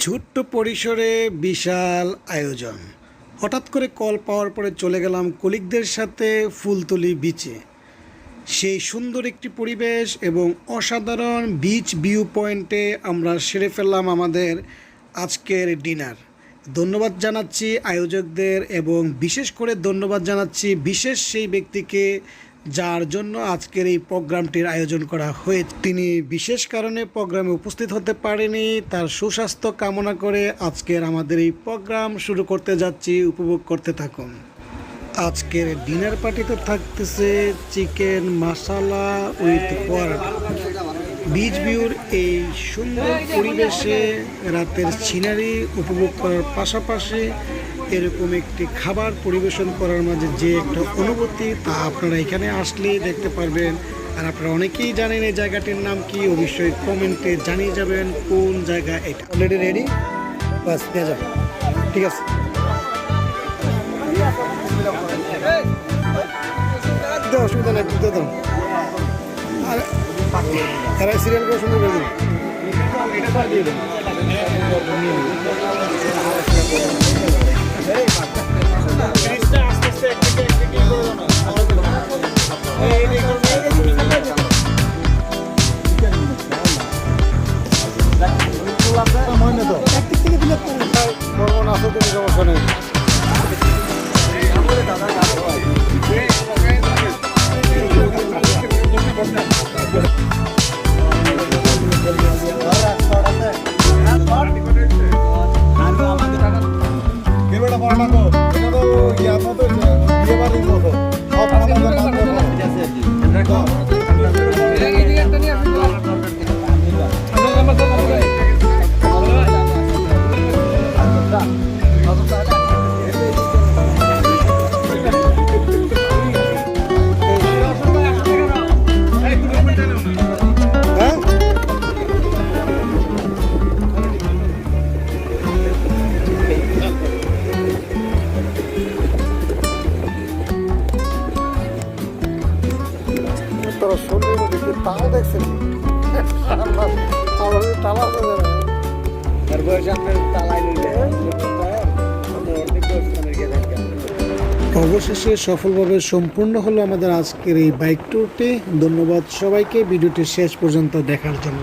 ছোট্ট পরিসরে বিশাল আয়োজন। হঠাৎ করে কল পাওয়ার পরে চলে গেলাম কলিগদের সাথে ফুলতলি বিচে সেই সুন্দর একটি পরিবেশ এবং অসাধারণ বিচ ভিউ পয়েন্টে আমরা সেরে ফেললাম আমাদের আজকের ডিনার ধন্যবাদ জানাচ্ছি আয়োজকদের এবং বিশেষ করে ধন্যবাদ জানাচ্ছি বিশেষ সেই ব্যক্তিকে যার জন্য আজকের এই প্রোগ্রামটির আয়োজন করা হয়ে তিনি বিশেষ কারণে প্রোগ্রামে উপস্থিত হতে পারেনি। তার সুস্বাস্থ্য কামনা করে আজকের আমাদের এই প্রোগ্রাম শুরু করতে যাচ্ছি। উপভোগ করতে থাকুন। আজকের ডিনার পার্টিতে থাকতেছে chicken masala with paratha beach ভিউর এই সুন্দর পরিবেশে রাতের সিনারি উপভোগ করার পাশাপাশি এরকম একটি খাবার পরিবেশন করার মাঝে যে একটা অনুভূতি, তা আপনারা এখানে আসলেই দেখতে পারবেন। আর আপনারা অনেকেই জানেন এই জায়গাটির নাম কি, অবশ্যই কমেন্টে জানিয়ে যাবেন কোন জায়গা এটা। অলরেডি রেডি বাস, নিয়ে যাও ঠিক আছে। অসুবিধা নেই দাও আর সিরিয়াল সুন্দর করে আসো তুমি তোরা দেখি তাও তালা দেখছেন আমার তালা আছে অবশেষে সফলভাবে সম্পূর্ণ হলো আমাদের আজকের এই বাইক ট্যুরটি ধন্যবাদ সবাইকে। ভিডিওটি শেষ পর্যন্ত দেখার জন্য।